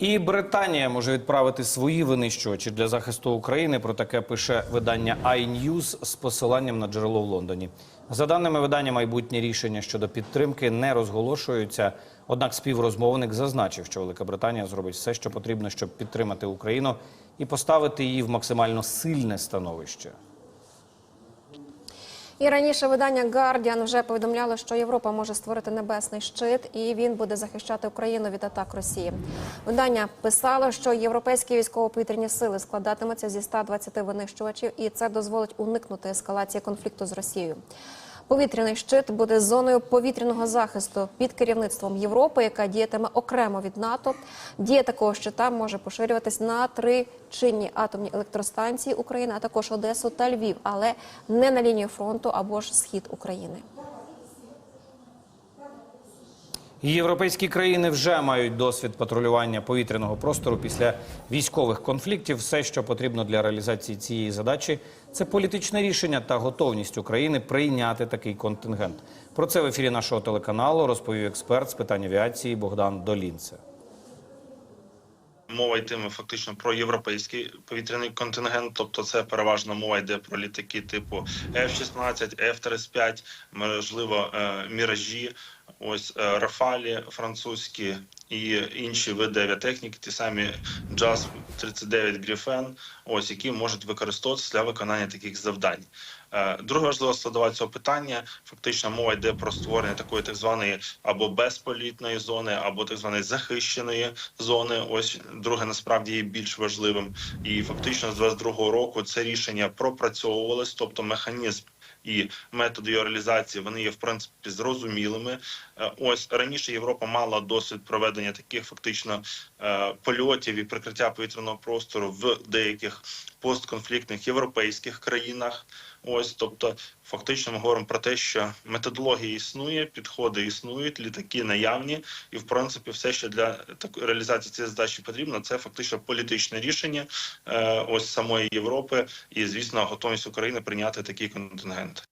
І Британія може відправити свої винищувачі для захисту України. Про таке пише видання iNews з посиланням на джерело в Лондоні. За даними видання, майбутні рішення щодо підтримки не розголошуються. Однак співрозмовник зазначив, що Велика Британія зробить все, що потрібно, щоб підтримати Україну і поставити її в максимально сильне становище. І раніше видання Guardian вже повідомляло, що Європа може створити небесний щит, і він буде захищати Україну від атак Росії. Видання писало, що європейські військово-повітряні сили складатимуться зі 120 винищувачів, і це дозволить уникнути ескалації конфлікту з Росією. Повітряний щит буде зоною повітряного захисту під керівництвом Європи, яка діятиме окремо від НАТО. Дія такого щита може поширюватись на три чинні атомні електростанції України, а також Одесу та Львів, але не на лінію фронту або ж схід України. Європейські країни вже мають досвід патрулювання повітряного простору після військових конфліктів. Все, що потрібно для реалізації цієї задачі, це політичне рішення та готовність України прийняти такий контингент. Про це в ефірі нашого телеканалу розповів експерт з питань авіації Богдан Долінце. Мова йтиме фактично про європейський повітряний контингент, тобто це переважно мова йде про літаки типу F-16, F-35, можливо, е, міражі, ось е, Рафалі французькі і інші види авіатехніки, ті самі JAS 39 Griffin, ось які можуть використовуватися для виконання таких завдань. Е, Друга важлива складова цього питання фактично мова йде про створення такої так званої або безполітної зони, або так званої захищеної зони. Ось друге насправді є більш важливим. І фактично з 22-го року це рішення пропрацьовувалось, тобто механізм. І методи його реалізації вони є в принципі зрозумілими. Е, Ось раніше Європа мала досвід проведення таких фактично е, польотів і прикриття повітряного простору в деяких постконфліктних європейських країнах. Ось, тобто, фактично, ми говоримо про те, що методологія існує, підходи існують, літаки наявні, і в принципі, все, що для такої реалізації цієї задачі потрібно, це фактично політичне рішення е, ось самої Європи, і звісно, готовність України прийняти такий контингент.